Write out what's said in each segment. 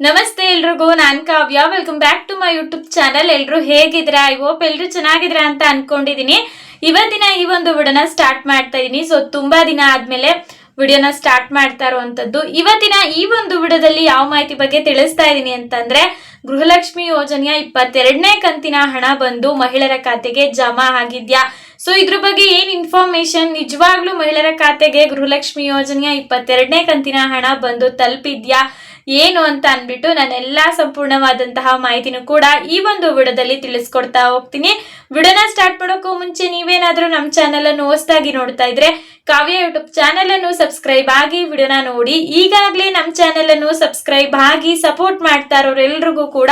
ನಮಸ್ತೆ ಎಲ್ರಿಗೂ, ನಾನ್ Kavya. Welcome back to my YouTube channel ಎಲ್ರು ಹೇಗಿದ್ರ ಐ ಹೋಪ್ ಎಲ್ರು ಚೆನ್ನಾಗಿದ್ರ ಅಂತ ಅನ್ಕೊಂಡಿದೀನಿ. ಇವತ್ತಿನ ಈ ಒಂದು ವಿಡಿಯೋನ ಸ್ಟಾರ್ಟ್ ಮಾಡ್ತಾ ಇದೀನಿ. ಸೊ ತುಂಬಾ ದಿನ ಆದ್ಮೇಲೆ ವಿಡಿಯೋನ ಸ್ಟಾರ್ಟ್ ಮಾಡ್ತಾ ಇರುವಂತದ್ದು. ಇವತ್ತಿನ ಈ ಒಂದು ವಿಡಿಯೋದಲ್ಲಿ ಯಾವ ಮಾಹಿತಿ ಬಗ್ಗೆ ತಿಳಿಸ್ತಾ ಇದೀನಿ ಅಂತಂದ್ರೆ, ಗೃಹಲಕ್ಷ್ಮಿ ಯೋಜನೆಯ ಇಪ್ಪತ್ತೆರಡನೇ ಕಂತಿನ ಹಣ ಬಂದು ಮಹಿಳೆಯರ ಖಾತೆಗೆ ಜಮಾ ಆಗಿದ್ಯಾ? ಸೊ ಇದ್ರ ಬಗ್ಗೆ ಏನ್ ಇನ್ಫಾರ್ಮೇಶನ್ ನಿಜವಾಗ್ಲೂ ಮಹಿಳೆಯರ ಖಾತೆಗೆ ಗೃಹಲಕ್ಷ್ಮಿ ಯೋಜನೆಯ ಇಪ್ಪತ್ತೆರಡನೇ ಕಂತಿನ ಹಣ ಬಂದು ತಲುಪಿದ್ಯಾ? ಏನು ಅಂತ ಅಂದ್ಬಿಟ್ಟು ನಾನೆಲ್ಲ ಸಂಪೂರ್ಣವಾದಂತಹ ಮಾಹಿತಿನೂ ಕೂಡ ಈ ಒಂದು ವಿಡಿಯೋದಲ್ಲಿ ತಿಳಿಸ್ಕೊಡ್ತಾ ಹೋಗ್ತೀನಿ. ವಿಡಿಯೋನ ಸ್ಟಾರ್ಟ್ ಮಾಡೋಕ್ಕೂ ಮುಂಚೆ ನೀವೇನಾದರೂ ನಮ್ಮ ಚಾನೆಲ್ ಅನ್ನು ಹೊಸದಾಗಿ ನೋಡ್ತಾ ಇದ್ರೆ ಕಾವ್ಯ ಯೂಟ್ಯೂಬ್ ಚಾನೆಲ್ ಅನ್ನು ಸಬ್ಸ್ಕ್ರೈಬ್ ಆಗಿ ವಿಡಿಯೋನ ನೋಡಿ. ಈಗಾಗಲೇ ನಮ್ಮ ಚಾನೆಲ್ ಅನ್ನು ಸಬ್ಸ್ಕ್ರೈಬ್ ಆಗಿ ಸಪೋರ್ಟ್ ಮಾಡ್ತಾ ಇರೋರೆಲ್ರಿಗೂ ಕೂಡ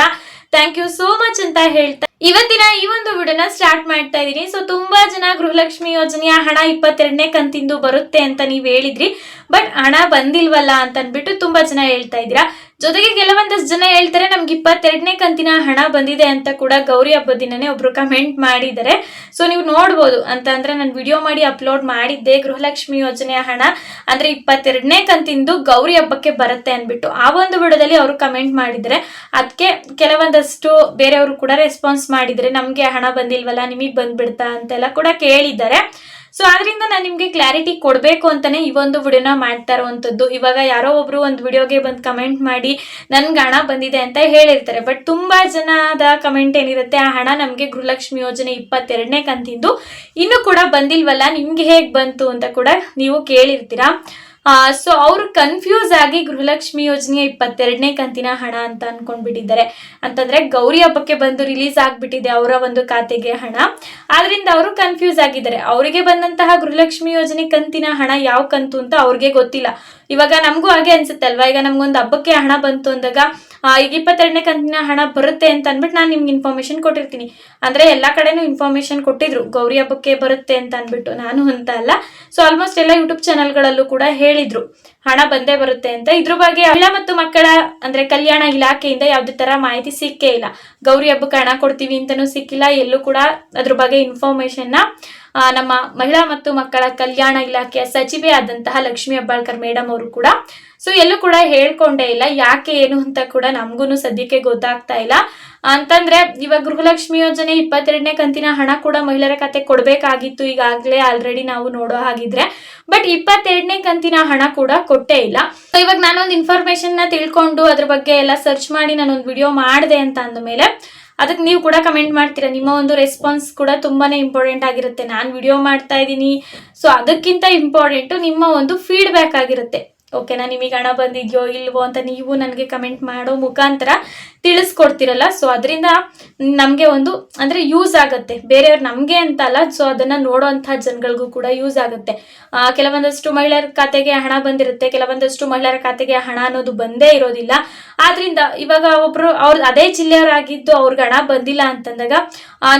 ಥ್ಯಾಂಕ್ ಯು ಸೋ ಮಚ್ ಅಂತ ಹೇಳ್ತಾ ಇವತ್ತಿನ ಈ ಒಂದು ವಿಡಿಯೋನ ಸ್ಟಾರ್ಟ್ ಮಾಡ್ತಾ ಇದ್ದೀನಿ ಸೊ ತುಂಬಾ ಜನ ಗೃಹಲಕ್ಷ್ಮಿ ಯೋಜನೆಯ ಹಣ ಇಪ್ಪತ್ತೆರಡನೇ ಕಂತಿಂದು ಬರುತ್ತೆ ಅಂತ ನೀವ್ ಹೇಳಿದ್ರಿ. ಬಟ್ ಹಣ ಬಂದಿಲ್ವಲ್ಲ ಅಂತ ಅಂದ್ಬಿಟ್ಟು ತುಂಬಾ ಜನ ಹೇಳ್ತಾ ಇದ್ದೀರಾ. ಜೊತೆಗೆ ಕೆಲವೊಂದಷ್ಟು ಜನ ಹೇಳ್ತಾರೆ, ನಮ್ಗೆ ಇಪ್ಪತ್ತೆರಡನೇ ಕಂತಿನ ಹಣ ಬಂದಿದೆ ಅಂತ ಕೂಡ ಗೌರಿ ಹಬ್ಬದ ದಿನನೇ ಒಬ್ರು ಕಮೆಂಟ್ ಮಾಡಿದ್ದಾರೆ. ಸೊ ನೀವು ನೋಡ್ಬೋದು ಅಂತ ಅಂದ್ರೆ ನಾನು ವಿಡಿಯೋ ಮಾಡಿ ಅಪ್ಲೋಡ್ ಮಾಡಿದ್ದೆ ಗೃಹಲಕ್ಷ್ಮಿ ಯೋಜನೆಯ ಹಣ. ಅಂದ್ರೆ ಇಪ್ಪತ್ತೆರಡನೇ ಕಂತಿಂದು ಗೌರಿ ಹಬ್ಬಕ್ಕೆ ಬರುತ್ತೆ ಅಂದ್ಬಿಟ್ಟು ಆ ಒಂದು ವಿಡಿಯೋದಲ್ಲಿ ಅವರು ಕಮೆಂಟ್ ಮಾಡಿದ್ದಾರೆ. ಅದಕ್ಕೆ ಕೆಲವೊಂದಷ್ಟು ಬೇರೆಯವರು ಕೂಡ ರೆಸ್ಪಾನ್ಸ್ ಮಾಡಿದ್ರೆ, ನಮ್ಗೆ ಹಣ ಬಂದಿಲ್ವಲ್ಲ, ನಿಮಗೆ ಬಂದ್ಬಿಡ್ತಾ ಅಂತೆಲ್ಲ ಕೂಡ ಕೇಳಿದ್ದಾರೆ. ಸೊ ಆದ್ರಿಂದ ನಾನು ನಿಮ್ಗೆ ಕ್ಲಾರಿಟಿ ಕೊಡಬೇಕು ಅಂತಾನೆ ಈ ಒಂದು ವಿಡಿಯೋನ ಮಾಡ್ತಾ ಇರುವಂತದ್ದು. ಇವಾಗ ಯಾರೋ ಒಬ್ರು ಒಂದು ವಿಡಿಯೋಗೆ ಬಂದು ಕಮೆಂಟ್ ಮಾಡಿ ನನ್ಗೆ ಹಣ ಬಂದಿದೆ ಅಂತ ಹೇಳಿರ್ತಾರೆ. ಬಟ್ ತುಂಬಾ ಜನದ ಕಮೆಂಟ್ ಏನಿರುತ್ತೆ, ಆ ಹಣ ನಮ್ಗೆ ಗೃಹಲಕ್ಷ್ಮಿ ಯೋಜನೆ ಇಪ್ಪತ್ತೆರಡನೇ ಕಂತಿಂದು, ಇನ್ನು ಕೂಡ ಬಂದಿಲ್ವಲ್ಲ, ನಿಮ್ಗೆ ಹೇಗ್ ಬಂತು? ಅಂತ ಕೂಡ ನೀವು ಕೇಳಿರ್ತೀರಾ. ಸೊ ಅವರು ಕನ್ಫ್ಯೂಸ್ ಆಗಿ ಗೃಹಲಕ್ಷ್ಮಿ ಯೋಜನೆಯ ಇಪ್ಪತ್ತೆರಡನೇ ಕಂತಿನ ಹಣ ಅಂತ ಅನ್ಕೊಂಡ್ಬಿಟ್ಟಿದ್ದಾರೆ. ಅಂತಂದ್ರೆ ಗೌರಿ ಹಬ್ಬಕ್ಕೆ ಬಂದು ರಿಲೀಸ್ ಆಗಿಬಿಟ್ಟಿದೆ ಅವರ ಒಂದು ಖಾತೆಗೆ ಹಣ. ಆದ್ರಿಂದ ಅವರು ಕನ್ಫ್ಯೂಸ್ ಆಗಿದ್ದಾರೆ. ಅವರಿಗೆ ಬಂದಂತಹ ಗೃಹಲಕ್ಷ್ಮಿ ಯೋಜನೆ ಕಂತಿನ ಹಣ ಯಾವ ಕಂತು ಅಂತ ಅವ್ರಿಗೆ ಗೊತ್ತಿಲ್ಲ. ಇವಾಗ ನಮಗೂ ಹಾಗೆ ಅನ್ಸುತ್ತೆ ಅಲ್ವಾ ಈಗ ನಮ್ಗೊಂದು ಹಬ್ಬಕ್ಕೆ ಹಣ ಬಂತು ಅಂದಾಗ ಈಗ ಇಪ್ಪತ್ತೆರಡನೇ ಕಂತಿನ ಹಣ ಬರುತ್ತೆ ಅಂತ ಅಂದ್ಬಿಟ್ಟು ನಾನು ನಿಮ್ಗೆ ಇನ್ಫಾರ್ಮೇಶನ್ ಕೊಟ್ಟಿರ್ತೀನಿ. ಅಂದ್ರೆ ಎಲ್ಲ ಕಡೆನೂ ಇನ್ಫಾರ್ಮೇಶನ್ ಕೊಟ್ಟಿದ್ರು. ಗೌರಿ ಹಬ್ಬಕ್ಕೆ ಬರುತ್ತೆ ಅಂತ ಅಂದ್ಬಿಟ್ಟು ನಾನು ಅಂತ ಅಲ್ಲ. ಸೊ ಆಲ್ಮೋಸ್ಟ್ ಎಲ್ಲ ಯೂಟ್ಯೂಬ್ ಚಾನಲ್ಗಳಲ್ಲೂ ಕೂಡ ಹೇಳಿದ್ರು. ಹಣ ಬಂದೇ ಬರುತ್ತೆ ಅಂತ. ಇದ್ರ ಬಗ್ಗೆ ಮಹಿಳಾ ಮತ್ತು ಮಕ್ಕಳ ಅಂದ್ರೆ ಕಲ್ಯಾಣ ಇಲಾಖೆಯಿಂದ ಯಾವ್ದೇ ತರ ಮಾಹಿತಿ ಸಿಕ್ಕೇ ಇಲ್ಲ. ಗೌರಿ ಹಬ್ಬಕ್ಕೆ ಹಣ ಕೊಡ್ತೀವಿ ಅಂತಾನೂ ಸಿಕ್ಕಿಲ್ಲ. ಎಲ್ಲೂ ಕೂಡ ಅದ್ರ ಬಗ್ಗೆ ಇನ್ಫಾರ್ಮೇಶನ್ನ ಆ, ನಮ್ಮ ಮಹಿಳಾ ಮತ್ತು ಮಕ್ಕಳ ಕಲ್ಯಾಣ ಇಲಾಖೆಯ ಸಚಿವೆ ಆದಂತಹ ಲಕ್ಷ್ಮಿ ಹೆಬ್ಬಾಳ್ಕರ್ ಮೇಡಮ್ ಅವರು ಕೂಡ. ಸೊ ಎಲ್ಲೂ ಕೂಡ ಹೇಳ್ಕೊಂಡೇ ಇಲ್ಲ, ಯಾಕೆ ಏನು ಅಂತ ಕೂಡ ನಮಗೂ ಸದ್ಯಕ್ಕೆ ಗೊತ್ತಾಗ್ತಾ ಇಲ್ಲ. ಅಂತಂದ್ರೆ, ಇವಾಗ ಗೃಹಲಕ್ಷ್ಮಿ ಯೋಜನೆ ಇಪ್ಪತ್ತೆರಡನೇ ಕಂತಿನ ಹಣ ಕೂಡ ಮಹಿಳೆಯರ ಖಾತೆ ಕೊಡಬೇಕಾಗಿತ್ತು ಈಗಾಗಲೇ ಆಲ್ರೆಡಿ ನಾವು ನೋಡೋ ಹಾಗಿದ್ರೆ. ಬಟ್ ಇಪ್ಪತ್ತೆರಡನೇ ಕಂತಿನ ಹಣ ಕೂಡ ಕೊಟ್ಟೇ ಇಲ್ಲ. ಸೊ ಇವಾಗ ನಾನೊಂದು ಇನ್ಫಾರ್ಮೇಶನ್ನ ತಿಳ್ಕೊಂಡು ಅದ್ರ ಬಗ್ಗೆ ಎಲ್ಲ ಸರ್ಚ್ ಮಾಡಿ ನಾನೊಂದು ವಿಡಿಯೋ ಮಾಡಿದೆ ಅಂತ ಅಂದಮೇಲೆ ಅದಕ್ಕೆ ನೀವು ಕೂಡ ಕಮೆಂಟ್ ಮಾಡ್ತೀರಾ? ನಿಮ್ಮ ಒಂದು ರೆಸ್ಪಾನ್ಸ್ ಕೂಡ ತುಂಬಾನೇ ಇಂಪಾರ್ಟೆಂಟ್ ಆಗಿರುತ್ತೆ. ನಾನು ವಿಡಿಯೋ ಮಾಡ್ತಾ ಇದ್ದೀನಿ. ಸೊ ಅದಕ್ಕಿಂತ ಇಂಪಾರ್ಟೆಂಟು ನಿಮ್ಮ ಒಂದು ಫೀಡ್ಬ್ಯಾಕ್ ಆಗಿರುತ್ತೆ. ಓಕೆನಾ ನಿಮಗೆ ಹಣ ಬಂದಿದ್ಯೋ ಇಲ್ವೋ ಅಂತ ನೀವು ನನಗೆ ಕಮೆಂಟ್ ಮಾಡೋ ಮುಖಾಂತರ ತಿಳಿಸ್ಕೊಡ್ತಿರಲ್ಲ. ಸೊ ಅದರಿಂದ ನಮಗೆ ಒಂದು, ಅಂದರೆ ಯೂಸ್ ಆಗುತ್ತೆ. ಬೇರೆಯವ್ರು ನಮಗೆ ಅಂತ ಅಲ್ಲ ಸೊ ಅದನ್ನು ನೋಡೋವಂಥ ಜನಗಳಿಗೂ ಕೂಡ ಯೂಸ್ ಆಗುತ್ತೆ. ಕೆಲವೊಂದಷ್ಟು ಮಹಿಳೆಯರ ಖಾತೆಗೆ ಹಣ ಬಂದಿರುತ್ತೆ, ಕೆಲವೊಂದಷ್ಟು ಮಹಿಳೆಯರ ಖಾತೆಗೆ ಹಣ ಅನ್ನೋದು ಬಂದೇ ಇರೋದಿಲ್ಲ. ಆದ್ರಿಂದ ಇವಾಗ ಒಬ್ರು ಅವ್ರ ಅದೇ ಜಿಲ್ಲೆಯವರಾಗಿದ್ದು ಅವ್ರಿಗೆ ಹಣ ಬಂದಿಲ್ಲ ಅಂತಂದಾಗ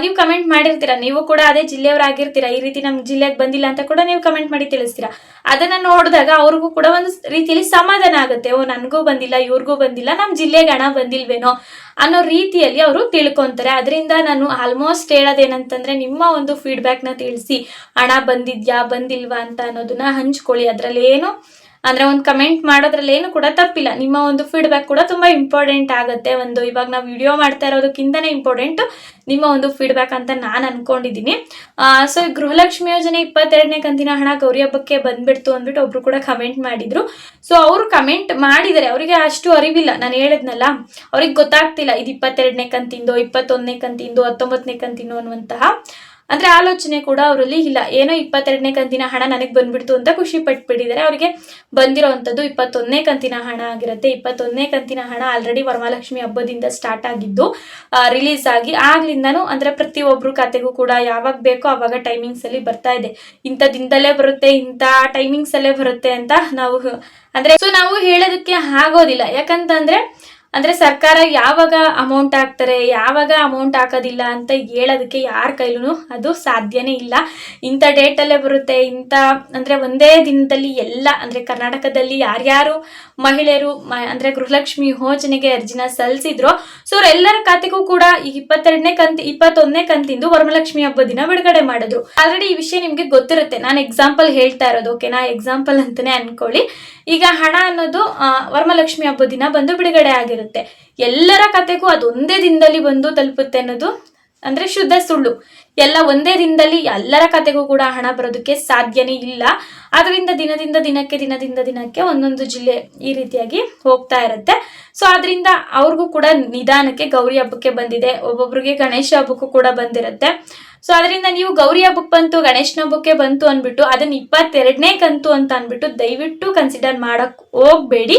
ನೀವು ಕಮೆಂಟ್ ಮಾಡಿರ್ತೀರಾ. ನೀವು ಕೂಡ ಅದೇ ಜಿಲ್ಲೆಯವರಾಗಿರ್ತೀರ. ಈ ರೀತಿ ನಮ್ಮ ಜಿಲ್ಲೆಗೆ ಬಂದಿಲ್ಲ ಅಂತ ಕೂಡ ನೀವು ಕಮೆಂಟ್ ಮಾಡಿ ತಿಳಿಸ್ತೀರಾ. ಅದನ್ನ ನೋಡಿದಾಗ ಅವ್ರಿಗೂ ಕೂಡ ಒಂದು ರೀತಿಯಲ್ಲಿ ಸಮಾಧಾನ ಆಗುತ್ತೆ. ಓ, ನನಗೂ ಬಂದಿಲ್ಲ, ಇವ್ರಿಗೂ ಬಂದಿಲ್ಲ ನಮ್ಮ ಜಿಲ್ಲೆಗೆ ಹಣ ಬಂದಿಲ್ವೇನೋ ಅನ್ನೋ ರೀತಿಯಲ್ಲಿ ಅವರು ತಿಳ್ಕೊಂತಾರೆ. ಅದರಿಂದ ನಾನು ಆಲ್ಮೋಸ್ಟ್ ಹೇಳೋದೇನಂತಂದ್ರೆ ನಿಮ್ಮ ಒಂದು ಫೀಡ್ಬ್ಯಾಕ್ನ ತಿಳಿಸಿ. ಹಣ ಬಂದಿದ್ಯಾ, ಬಂದಿಲ್ವಾ ಅಂತ ಅನ್ನೋದನ್ನ ಹಂಚ್ಕೊಳ್ಳಿ. ಅದರಲ್ಲಿ ಏನು ಅಂದ್ರೆ ಒಂದು ಕಮೆಂಟ್ ಮಾಡೋದ್ರಲ್ಲಿ ಏನು ಕೂಡ ತಪ್ಪಿಲ್ಲ. ನಿಮ್ಮ ಒಂದು ಫೀಡ್ಬ್ಯಾಕ್ ಕೂಡ ತುಂಬಾ ಇಂಪಾರ್ಟೆಂಟ್ ಆಗುತ್ತೆ. ಒಂದು ಇವಾಗ ನಾವು ವಿಡಿಯೋ ಮಾಡ್ತಾ ಇರೋದಕ್ಕಿಂತನೇ ಇಂಪಾರ್ಟೆಂಟ್ ನಿಮ್ಮ ಒಂದು ಫೀಡ್ಬ್ಯಾಕ್ ಅಂತ ನಾನು ಅನ್ಕೊಂಡಿದ್ದೀನಿ. ಸೊ ಗೃಹಲಕ್ಷ್ಮಿ ಯೋಜನೆ ಇಪ್ಪತ್ತೆರಡನೇ ಕಂತಿನ ಹಣ ಗೌರಿ ಹಬ್ಬಕ್ಕೆ ಬಂದ್ಬಿಡ್ತು ಅಂದ್ಬಿಟ್ಟು ಒಬ್ರು ಕೂಡ ಕಮೆಂಟ್ ಮಾಡಿದ್ರು. ಸೊ ಅವರು ಕಮೆಂಟ್ ಮಾಡಿದರೆ ಅವರಿಗೆ ಅಷ್ಟು ಅರಿವಿಲ್ಲ. ನಾನು ಹೇಳಿದ್ನಲ್ಲ, ಅವ್ರಿಗೆ ಗೊತ್ತಾಗ್ತಿಲ್ಲ ಇದು ಇಪ್ಪತ್ತೆರಡನೇ ಕಂತಿಂದು, ಇಪ್ಪತ್ತೊಂದನೇ ಕಂತಿಂದು, ಹತ್ತೊಂಬತ್ತನೇ ಕಂತಿಂದು ಅನ್ನುವಂತಹ. ಅಂದ್ರೆ ಆಲೋಚನೆ ಕೂಡ ಅವರಲ್ಲಿ ಇಲ್ಲ. ಏನೋ ಇಪ್ಪತ್ತೆರಡನೇ ಕಂತಿನ ಹಣ ನನಗೆ ಬಂದ್ಬಿಡ್ತು ಅಂತ ಖುಷಿ ಪಟ್ಬಿಟ್ಟಿದ್ದಾರೆ. ಅವರಿಗೆ ಬಂದಿರೋವಂಥದ್ದು ಇಪ್ಪತ್ತೊಂದನೇ ಕಂತಿನ ಹಣ ಆಗಿರುತ್ತೆ. ಇಪ್ಪತ್ತೊಂದನೇ ಕಂತಿನ ಹಣ ಆಲ್ರೆಡಿ ವರಮಹಾಲಕ್ಷ್ಮಿ ಹಬ್ಬದಿಂದ ಸ್ಟಾರ್ಟ್ ಆಗಿದ್ದು ರಿಲೀಸ್ ಆಗಿ ಆಗ್ಲಿಂದಾನು ಅಂದ್ರೆ ಪ್ರತಿಯೊಬ್ಬರು ಖಾತೆಗೂ ಕೂಡ ಯಾವಾಗ ಬೇಕೋ ಅವಾಗ ಟೈಮಿಂಗ್ಸ್ ಅಲ್ಲಿ ಬರ್ತಾ ಇದೆ. ಇಂಥ ದಿನದಲ್ಲೇ ಬರುತ್ತೆ, ಇಂಥ ಟೈಮಿಂಗ್ಸ್ ಅಲ್ಲೇ ಬರುತ್ತೆ ಅಂತ ನಾವು ಅಂದ್ರೆ ಸೊ ನಾವು ಹೇಳೋದಕ್ಕೆ ಆಗೋದಿಲ್ಲ. ಯಾಕಂತಂದ್ರೆ ಅಂದ್ರೆ ಸರ್ಕಾರ ಯಾವಾಗ ಅಮೌಂಟ್ ಹಾಕ್ತಾರೆ, ಯಾವಾಗ ಅಮೌಂಟ್ ಹಾಕೋದಿಲ್ಲ ಅಂತ ಹೇಳೋದಕ್ಕೆ ಯಾರ ಕೈಲೂ ಅದು ಸಾಧ್ಯನೇ ಇಲ್ಲ. ಇಂಥ ಡೇಟಲ್ಲೇ ಬರುತ್ತೆ, ಇಂಥ ಅಂದ್ರೆ ಒಂದೇ ದಿನದಲ್ಲಿ ಎಲ್ಲ, ಅಂದ್ರೆ ಕರ್ನಾಟಕದಲ್ಲಿ ಯಾರ್ಯಾರು ಮಹಿಳೆಯರು ಮ- ಅಂದ್ರೆ ಗೃಹಲಕ್ಷ್ಮಿ ಯೋಜನೆಗೆ ಅರ್ಜಿನ ಸಲ್ಲಿಸಿದ್ರು, ಸೊ ಎಲ್ಲರ ಖಾತೆಗೂ ಕೂಡ ಈಗ ಇಪ್ಪತ್ತೆರಡನೇ ಕಂತ್, ಇಪ್ಪತ್ತೊಂದನೇ ಕಂತಿಂದು ವರಮಲಕ್ಷ್ಮಿ ಹಬ್ಬ ದಿನ ಬಿಡುಗಡೆ ಮಾಡಿದ್ರು. ಆಲ್ರೆಡಿ ಈ ವಿಷಯ ನಿಮ್ಗೆ ಗೊತ್ತಿರುತ್ತೆ. ನಾನು ಎಕ್ಸಾಂಪಲ್ ಹೇಳ್ತಾ ಇರೋದು ಓಕೆನಾ ಎಕ್ಸಾಂಪಲ್ ಅಂತಾನೆ ಅನ್ಕೊಳ್ಳಿ. ಈಗ ಹಣ ಅನ್ನೋದು ವರಮಲಕ್ಷ್ಮಿ ಹಬ್ಬ ದಿನ ಬಂದು ಬಿಡುಗಡೆ ಆಗಿರುತ್ತೆ. ಆಗಿರುತ್ತೆ ಎಲ್ಲರ ಕತೆಗೂ ಅದೊಂದೇ ದಿನದಲ್ಲಿ ಬಂದು ತಲುಪುತ್ತೆ ಅನ್ನೋದು ಅಂದ್ರೆ ಶುದ್ಧ ಸುಳ್ಳು. ಎಲ್ಲ ಒಂದೇ ದಿನದಲ್ಲಿ ಎಲ್ಲರ ಕತೆಗೂ ಕೂಡ ಹಣ ಬರೋದಕ್ಕೆ ಸಾಧ್ಯನೇ ಇಲ್ಲ. ಅದರಿಂದ ದಿನದಿಂದ ದಿನಕ್ಕೆ ದಿನದಿಂದ ದಿನಕ್ಕೆ ಒಂದೊಂದು ಜಿಲ್ಲೆ ಈ ರೀತಿಯಾಗಿ ಹೋಗ್ತಾ ಇರುತ್ತೆ. ಸೊ ಅದರಿಂದ ಅವ್ರಿಗೂ ಕೂಡ ನಿಧಾನಕ್ಕೆ ಗೌರಿ ಹಬ್ಬಕ್ಕೆ ಬಂದಿದೆ. ಒಬ್ಬೊಬ್ರಿಗೆ ಗಣೇಶ ಹಬ್ಬಕ್ಕೂ ಕೂಡ ಬಂದಿರುತ್ತೆ. ಸೊ ಅದರಿಂದ ನೀವು ಗೌರಿ ಹಬ್ಬಕ್ಕೆ ಬಂತು, ಗಣೇಶನ ಹಬ್ಬಕ್ಕೆ ಬಂತು ಅಂದ್ಬಿಟ್ಟು ಅದನ್ನ ಇಪ್ಪತ್ತೆರಡನೇ ಕಂತು ಅಂತ ಅಂದ್ಬಿಟ್ಟು ದಯವಿಟ್ಟು ಕನ್ಸಿಡರ್ ಮಾಡಕ್ ಹೋಗ್ಬೇಡಿ.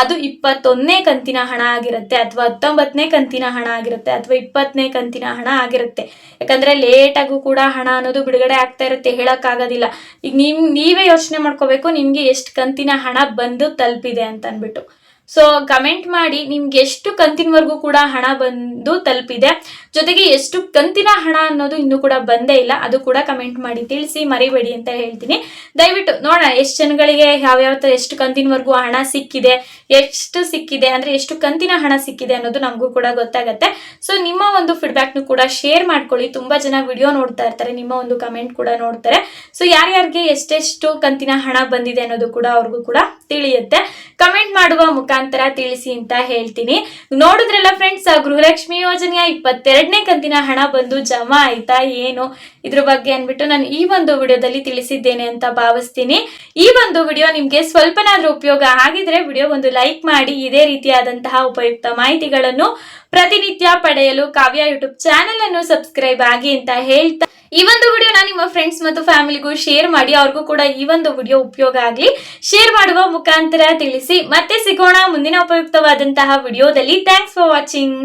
ಅದು ಇಪ್ಪತ್ತೊಂದನೇ ಕಂತಿನ ಹಣ ಆಗಿರುತ್ತೆ, ಅಥವಾ ಹತ್ತೊಂಬತ್ತನೇ ಕಂತಿನ ಹಣ ಆಗಿರುತ್ತೆ, ಅಥವಾ ಇಪ್ಪತ್ತನೇ ಕಂತಿನ ಹಣ ಆಗಿರುತ್ತೆ. ಯಾಕಂದ್ರೆ ಲೇಟಾಗೂ ಕೂಡ ಹಣ ಅನ್ನೋದು ಬಿಡುಗಡೆ ಆಗ್ತಾ ಇರುತ್ತೆ ಹೇಳಕ್ಕಾಗೋದಿಲ್ಲ. ಈಗ ನಿಮ್ ನೀವೇ ಯೋಚನೆ ಮಾಡ್ಕೋಬೇಕು, ನಿಮ್ಗೆ ಎಷ್ಟು ಕಂತಿನ ಹಣ ಬಂದು ತಲುಪಿದೆ ಅಂತ ಅಂದ್ಬಿಟ್ಟು ಸೊ ಕಮೆಂಟ್ ಮಾಡಿ ನಿಮ್ಗೆ ಎಷ್ಟು ಕಂತಿನವರೆಗೂ ಕೂಡ ಹಣ ಬಂದು ತಲುಪಿದೆ. ಜೊತೆಗೆ ಎಷ್ಟು ಕಂತಿನ ಹಣ ಅನ್ನೋದು ಇನ್ನೂ ಕೂಡ ಬಂದೇ ಇಲ್ಲ. ಅದು ಕೂಡ ಕಮೆಂಟ್ ಮಾಡಿ ತಿಳಿಸಿ, ಮರಿಬೇಡಿ ಅಂತ ಹೇಳ್ತೀನಿ. ದಯವಿಟ್ಟು ನೋಡೋಣ, ಎಷ್ಟು ಜನಗಳಿಗೆ ಯಾವ್ಯಾವ ಥರ ಎಷ್ಟು ಕಂತಿನವರೆಗೂ ಹಣ ಸಿಕ್ಕಿದೆ, ಎಷ್ಟು ಸಿಕ್ಕಿದೆ, ಅಂದ್ರೆ ಎಷ್ಟು ಕಂತಿನ ಹಣ ಸಿಕ್ಕಿದೆ ಅನ್ನೋದು ನಮಗೂ ಕೂಡ ಗೊತ್ತಾಗತ್ತೆ. ಸೊ ನಿಮ್ಮ ಒಂದು ಫೀಡ್ಬ್ಯಾಕ್ನು ಕೂಡ ಶೇರ್ ಮಾಡ್ಕೊಳ್ಳಿ. ತುಂಬಾ ಜನ ವಿಡಿಯೋ ನೋಡ್ತಾ ಇರ್ತಾರೆ, ನಿಮ್ಮ ಒಂದು ಕಮೆಂಟ್ ಕೂಡ ನೋಡ್ತಾರೆ. ಸೊ ಯಾರ್ಯಾರಿಗೆ ಎಷ್ಟೆಷ್ಟು ಕಂತಿನ ಹಣ ಬಂದಿದೆ ಅನ್ನೋದು ಕೂಡ ಅವ್ರಿಗೂ ಕೂಡ ತಿಳಿಯುತ್ತೆ. ಕಮೆಂಟ್ ಮಾಡುವ ಮುಖಾಂತರ ತಿಳಿಸಿ ಅಂತ ಹೇಳ್ತೀನಿ. ನೋಡಿದ್ರಲ್ಲ ಫ್ರೆಂಡ್ಸ್ ಗೃಹಲಕ್ಷ್ಮಿ ಯೋಜನೆಯ ಇಪ್ಪತ್ತೆರಡನೇ ಕಂತಿನ ಹಣ ಬಂದು ಜಮಾ ಆಯ್ತಾ ಏನು? ಇದ್ರ ಬಗ್ಗೆ ಅನ್ಬಿಟ್ಟು ನಾನು ಈ ಒಂದು ವಿಡಿಯೋದಲ್ಲಿ ತಿಳಿಸಿದ್ದೇನೆ ಅಂತ ಭಾವಿಸ್ತೀನಿ. ಈ ಒಂದು ವಿಡಿಯೋ ನಿಮ್ಗೆ ಸ್ವಲ್ಪನಾದ್ರೂ ಉಪಯೋಗ ಆಗಿದ್ರೆ ವಿಡಿಯೋ ಒಂದು ಲೈಕ್ ಮಾಡಿ, ಇದೇ ರೀತಿಯಾದಂತಹ ಉಪಯುಕ್ತ ಮಾಹಿತಿಗಳನ್ನು ಪ್ರತಿನಿತ್ಯ ಪಡೆಯಲು ಕಾವ್ಯ ಯೂಟ್ಯೂಬ್ ಚಾನೆಲ್ ಅನ್ನು ಸಬ್ಸ್ಕ್ರೈಬ್ ಆಗಿ ಅಂತ ಹೇಳ್ತಾ ಈ ಒಂದು ವಿಡಿಯೋನ ನಿಮ್ಮ ಫ್ರೆಂಡ್ಸ್ ಮತ್ತು ಫ್ಯಾಮಿಲಿಗೂ ಶೇರ್ ಮಾಡಿ, ಅವ್ರಿಗೂ ಕೂಡ ಈ ಒಂದು ವಿಡಿಯೋ ಉಪಯೋಗ ಆಗಲಿ. ಶೇರ್ ಮಾಡುವ ಮುಖಾಂತರ ತಿಳಿಸಿ. ಮತ್ತೆ ಸಿಗೋಣ ಮುಂದಿನ ಉಪಯುಕ್ತವಾದಂತಹ ವಿಡಿಯೋದಲ್ಲಿ ಥ್ಯಾಂಕ್ಸ್ ಫಾರ್ ವಾಚಿಂಗ್